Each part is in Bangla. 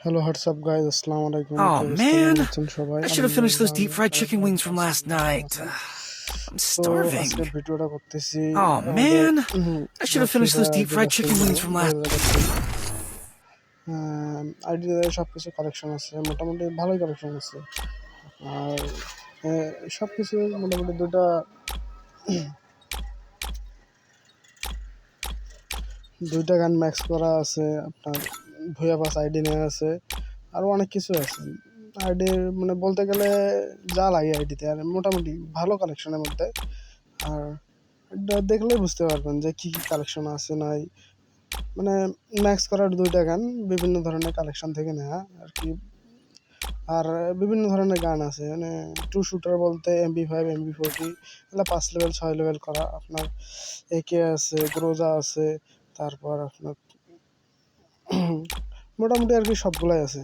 হ্যালো হোয়াটসঅ্যাপ গাইজ আসসালামু আলাইকুম Oh, কি অবস্থা? man. কেমন আছেন সবাই I should have finished those deep fried আলহামদুলিল্লাহ, chicken আমি wings from ভালো last আছি। night. I'm তো starving. আজকে ভিডিওটা করতেছি Oh, আমাদের, man. Um, I should have finished those deep fried যেটা chicken ছিল, wings from last- আহ, আইডিতে সব কিছু কালেকশন আছে মোটামুটি ভালোই কালেকশন আছে আর সব কিছু মোটামুটি দুটা দুইটা গান ম্যাক্স করা আছে আপনার ভুয়া পাস আইডি নেওয়া আছে আরও অনেক কিছু আছে। আইডির মানে বলতে গেলে যা লাগে আইডিতে, আর মোটামুটি ভালো কালেকশনের মধ্যে। আর এটা দেখলেই বুঝতে পারবেন যে কী কী কালেকশন আছে, নাই। মানে ম্যাক্স করার দুইটা গান বিভিন্ন ধরনের কালেকশন থেকে নেওয়া আর কি। আর বিভিন্ন ধরনের গান আছে মানে টু শুটার বলতে এমবি ফাইভ এমবি ফোরটি এগুলো পাঁচ লেভেল ছয় লেভেল করা। আপনার একে আছে গ্রোজা আছে, তারপর আপনার মোটামুটি আর কি সবগুলাই আছে।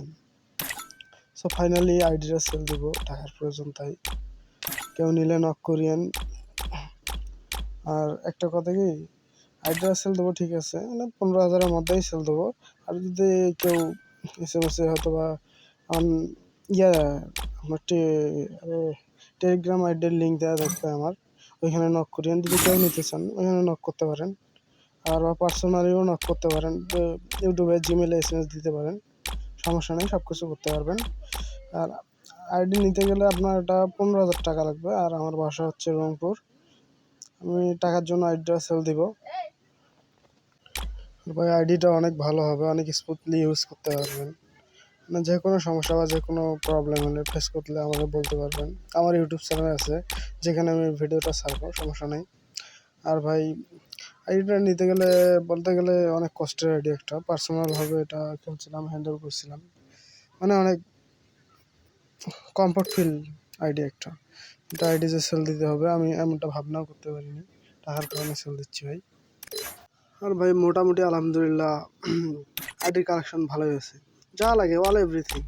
সো ফাইনালি আইডিটা সেল দেবো টাকার প্রয়োজন তাই কেউ নিলে নক করিয়েন। আর একটা কথা কি আইডিয়া সেল দেবো, ঠিক আছে। মানে পনেরো হাজারের মধ্যেই সেল দেবো। আর যদি কেউ এস এসে হয়তো বা ইয়া, আমার টেলিগ্রাম আইডির লিঙ্ক দেওয়া থাকবে আমার। ওইখানে নক করিয়েন। যদি কেউ নিতে চান, ওইখানে নক করতে পারেন। আর পার্সোনালিও নক করতে পারেন ইউটিউবে জিমেলে এস এম এস দিতে পারেন, সমস্যা নেই সব কিছু করতে পারবেন। আর আইডি নিতে গেলে আপনার এটা পনেরো হাজার টাকা লাগবে, আর আমার বাসা হচ্ছে রংপুর। আমি টাকার জন্য আইডিটা সেল দিব। ভাই আইডিটা অনেক ভালো হবে, অনেক স্মুথলি ইউজ করতে পারবেন। মানে যে কোনো সমস্যা বা যে কোনো প্রবলেম হলে ফেস করলে আমাকে বলতে পারবেন। আমার ইউটিউব চ্যানেল আছে, যেখানে আমি ভিডিওটা ছাড়বো, সমস্যা নেই। আর ভাই আইডিটা নিতে গেলে, বলতে গেলে অনেক কষ্টের আইডি একটা। পার্সোনালভাবে এটা খেলছিলাম হ্যান্ডেল করছিলাম। মানে অনেক কমফর্ট ফিল আইডি একটা। এটা আইডি যে সেল দিতে হবে, আমি এমনটা ভাবনাও করতে পারিনি। টাকার কারণে সেল দিচ্ছি ভাই। আর ভাই, মোটামুটি আলহামদুলিল্লাহ আইডির কালেকশন ভালোই আছে। যা লাগে অল এভরিথিং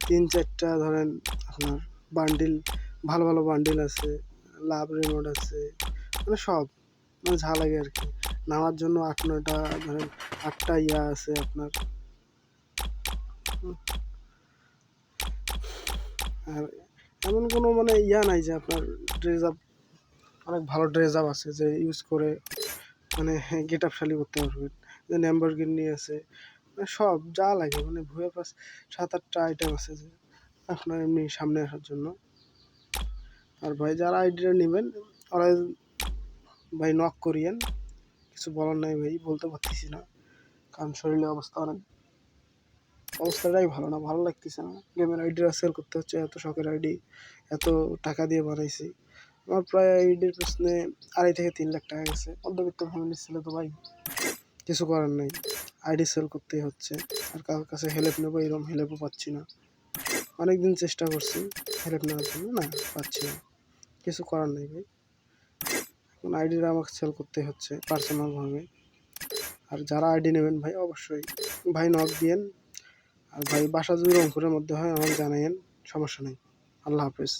তিন চারটা ধরেন আপনার বান্ডিল ভালো ভালো বান্ডিল আছে লাভ রিমোট আছে মানে সব। মানে যা লাগে আর কি। নামার জন্য আট নয়টা, ধরেন আটটা ইয়া আছে আপনার। আর এমন কোনো মানে ইয়া নাই যে আপনার ড্রেস আপ অনেক ভালো ড্রেস আপ আছে যে ইউজ করে মানে গেট আপ শালি করতে পারবেন। যে ল্যাম্বরগিনি আছে মানে সব যা লাগে মানে ভুয়ে পাস সাত আটটা আইটেম আছে যে আপনার এমনি সামনে আসার জন্য। আর ভাই যারা আইডিটা নেবেন, ওরা ভাই নক করিয়েন। কিছু বলার নাই ভাই, বলতে পারতেছি না। কারণ শরীরের অবস্থা অনেক অবস্থাটাই ভালো না, ভালো লাগতেছে না। গেমের আইডিটা সেল করতে হচ্ছে, এত শখের আইডি এত টাকা দিয়ে বানাইছি। আমার প্রায় আইডির পেছনে আড়াই থেকে তিন লাখ টাকা গেছে। মধ্যবিত্ত ফ্যামিলির ছেলে তো ভাই, কিছু করার নেই। আইডি সেল করতেই হচ্ছে। আর কারোর কাছে হেল্প নেব এরকম হেল্পও পাচ্ছি না। অনেক দিন চেষ্টা করছি হেল্প নেওয়ার জন্য, না, পাচ্ছি না। কিছু করার নেই ভাই। এখন আইডিটা আমাকে সেল করতে হচ্ছে পার্সোনালভাবে আর যারা আইডি নেবেন ভাই, অবশ্যই ভাই নক দিয়েন। আর ভাই বাসা যদি রংপুরের মধ্যে হয়, আমাকে জানাইয়েন, সমস্যা নেই। আল্লাহ হাফেজ।